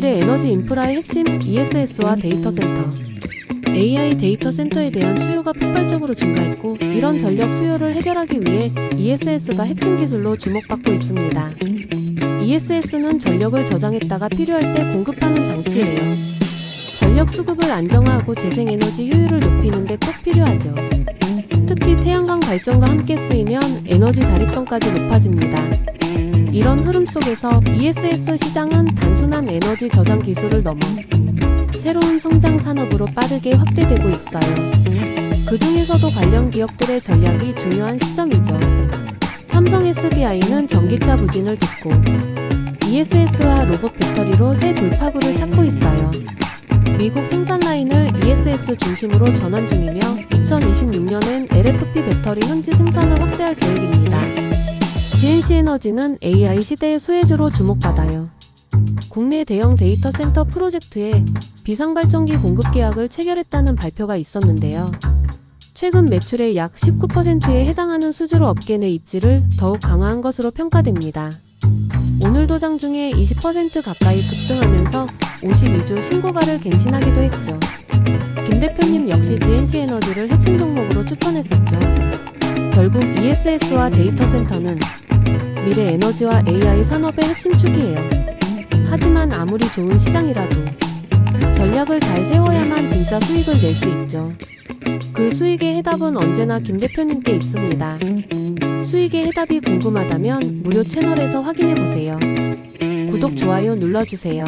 미래 에너지 인프라의 핵심 ESS와 데이터 센터. AI 데이터 센터에 대한 수요가 폭발적으로 증가했고 이런 전력 수요를 해결하기 위해 ESS가 핵심 기술로 주목받고 있습니다. ESS는 전력을 저장했다가 필요할 때 공급하는 장치예요. 전력 수급을 안정화하고 재생에너지 효율을 높이는 데 꼭 필요하죠. 특히 태양광 발전과 함께 쓰이면 에너지 자립성까지 높아집니다. 이런 흐름 속에서 ESS 시장은 단순한 에너지 저장 기술을 넘어 새로운 성장 산업으로 빠르게 확대되고 있어요. 그 중에서도 관련 기업들의 전략이 중요한 시점이죠. 삼성 SDI는 전기차 부진을 딛고 ESS와 로봇 배터리로 새 돌파구를 찾고 있어요. 미국 생산 라인을 ESS 중심으로 전환 중이며 2026년엔 LFP 배터리 현지 생산을 확대할 계획입니다. GNC 에너지는 AI 시대의 수혜주로 주목받아요. 국내 대형 데이터 센터 프로젝트에 비상발전기 공급 계약을 체결했다는 발표가 있었는데요. 최근 매출의 약 19%에 해당하는 수주로 업계 내 입지를 더욱 강화한 것으로 평가됩니다. 오늘 도 장 중에 20% 가까이 급등하면서 52주 신고가를 갱신하기도 했죠. 김 대표님 역시 GNC 에너지를 핵심 종목으로 추천했었죠. 결국 ESS와 데이터 센터는 미래 에너지와 AI 산업의 핵심 축이에요. 하지만 아무리 좋은 시장이라도 전략을 잘 세워야만 진짜 수익을 낼 수 있죠. 그 수익의 해답은 언제나 김 대표님께 있습니다. 수익의 해답이 궁금하다면 무료 채널에서 확인해 보세요. 구독, 좋아요 눌러주세요.